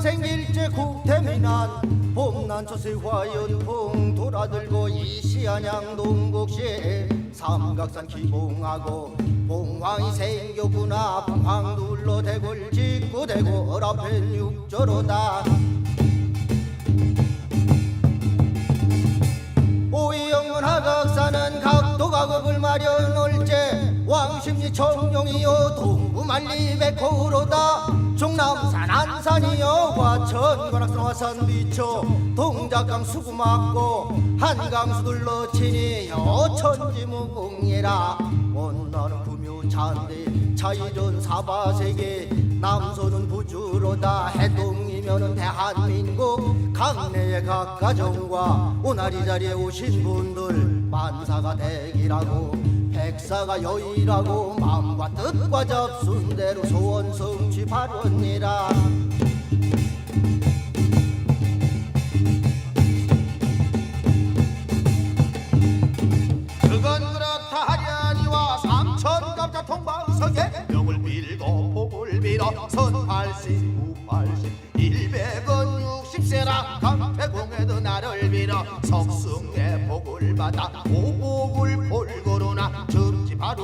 조축 땅 생길째 국태민안 봄난 초세 화연풍 돌아들고 이시안양 동국시에 삼각산 기봉하고 봉황이 생겼구나 봉황 둘러 대골 짓고 대고 어랍해 육조로다. 오이영문 하각사는 각도가급을 마련 올제 왕십리 청룡이요 동구만리 백호로다 중남산 안산이요 화천 관악산 화산 비초 동작강 수구 막고 한강 수 둘러 치니요 천지 무궁이라. 원나는 구묘찬대 차이전 사바세계 남소는 부주로다. 해동이면은 대한민국 강내의 각 가정과 오나리 자리에 오신 분들 만사가 대기라고 백사가 여의라고 마음과 뜻과 접순대로 소원 성취 바랍니다 그건 그렇다 하려니와 삼천갑자 통방석에 명을 빌고 복을 빌어 선팔십 구팔십 일백은 육십세라 강태공에도 나를 빌어 석승의 복을 받아 오복을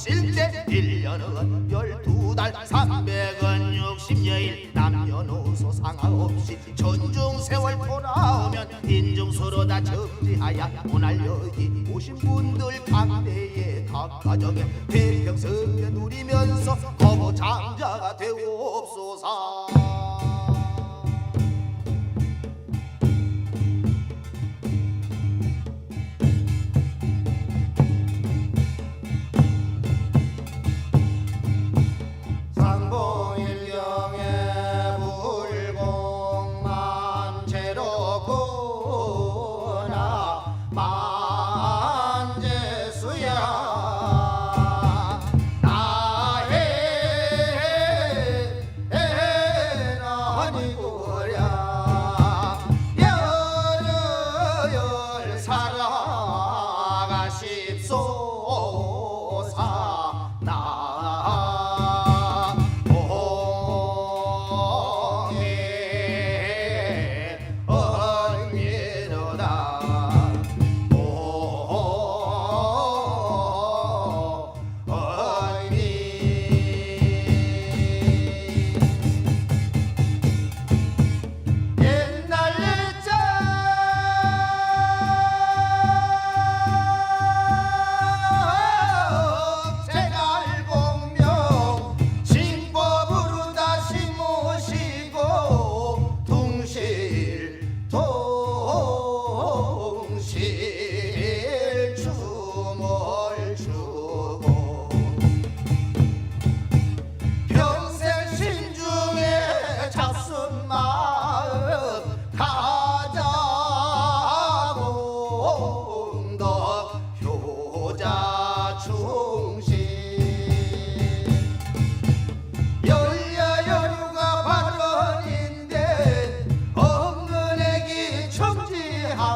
받으실 때 1년은 12달 300은 60년 문제일 남녀노소 상관없이 전중 세월 돌아오면 인중서로 다 정지하야 오늘 여기 오신 분들 강대에 각가정에 태평성에 누리면서 거보장자가 되옵소서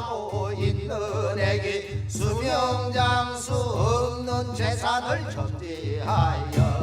하고 있는 애기 수명장수 없는 재산을 청지하여